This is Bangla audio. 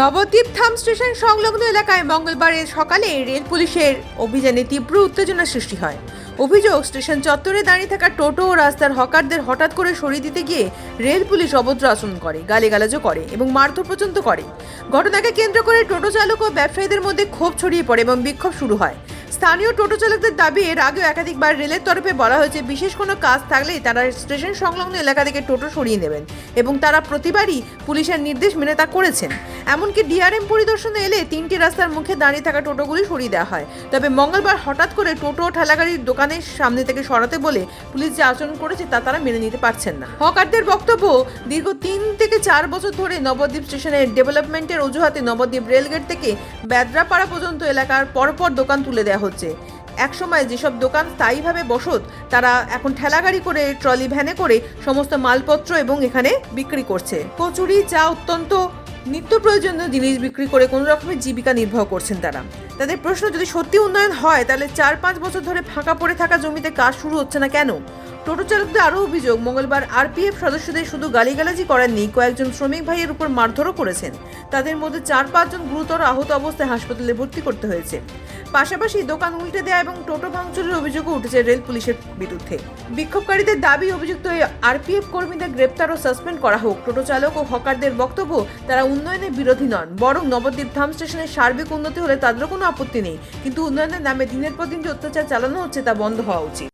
নবদ্বীপ থাম স্টেশন সংলগ্ন এলাকায় মঙ্গলবার সকালে রেল পুলিশের অভিযানে তীব্র উত্তেজনা সৃষ্টি হয়। অভিযোগ, স্টেশন চত্বরে দাঁড়িয়ে থাকা টোটো ও রাস্তার হকারদের হঠাৎ করে সরিয়ে দিতে গিয়ে রেল পুলিশ অভদ্র আচরণ করে, গালিগালাজও করে এবং মারধর পর্যন্ত করে। ঘটনাকে কেন্দ্র করে টোটো চালক ও ব্যবসায়ীদের মধ্যে ক্ষোভ ছড়িয়ে পড়ে এবং বিক্ষোভ শুরু হয়। স্থানীয় টোটো চালকদের দাবি, এর আগেও একাধিকবার রেলের তরফে বলা হয়েছে, বিশেষ কোনো কাজ থাকলেই তারা স্টেশন সংলগ্ন এলাকা থেকে টোটো সরিয়ে নেবেন এবং তারা প্রতিবারই পুলিশের নির্দেশ মেনে তা করেছেন। এমনকি ডিআরএম পরিদর্শনে এলে তিনটি রাস্তার মুখে দাঁড়িয়ে থাকা টোটোগুলি সরিয়ে দেওয়া হয়। তবে মঙ্গলবার হঠাৎ করে টোটো ঠেলাগাড়ির দোকানের সামনে থেকে সরাতে বলে পুলিশ যে আচরণ করেছে তা তারা মেনে নিতে পারছেন না। হকারদের বক্তব্য, দীর্ঘ তিন থেকে চার বছর ধরে নবদ্বীপ স্টেশনের ডেভেলপমেন্টের অজুহাতে নবদ্বীপ রেলগেট থেকে ব্যাদ্রাপাড়া পর্যন্ত এলাকার পরপর দোকান তুলে দেওয়া হচ্ছে। একসময় যেসব দোকান স্থায়ীভাবে বসত, তারা এখন ঠেলাগাড়ি করে, ট্রলি ভ্যানে করে সমস্ত মালপত্র এবং এখানে বিক্রি করছে। কচুরি, চা অত্যন্ত নিত্য প্রয়োজনীয় জিনিস বিক্রি করে কোনো রকমের জীবিকা নির্বাহ করছেন তারা। তাদের প্রশ্ন, যদি সত্যি উন্নয়ন হয়, তাহলে চার পাঁচ বছর ধরে ফাঁকা পড়ে থাকা জমিতে কাজ শুরু হচ্ছে না কেন? টোটো চালকদের আরও অভিযোগ, মঙ্গলবার আরপিএফ সদস্যদের শুধু গালিগালাজি করেননি, কয়েকজন শ্রমিক ভাইয়ের উপর মারধরও করেছেন। তাদের মধ্যে চার পাঁচজন গুরুতর আহত অবস্থায় হাসপাতালে ভর্তি করতে হয়েছে। পাশাপাশি দোকান উল্টে দেয়া এবং টোটো ভাঙচুরের অভিযোগও উঠেছে রেল পুলিশের বিরুদ্ধে। বিক্ষোভকারীদের দাবি, অভিযুক্ত হয়ে আরপিএফ কর্মীদের গ্রেপ্তার ও সাসপেন্ড করা হোক। টোটো চালক ও হকারদের বক্তব্য, তারা উন্নয়নের বিরোধী নন, বরং নবদ্বীপ ধাম স্টেশনের সার্বিক উন্নতি হলে তাদেরও কোনো আপত্তি নেই। কিন্তু উন্নয়নের নামে দিনের পর দিন যে অত্যাচার চালানো হচ্ছে তা বন্ধ হওয়া উচিত।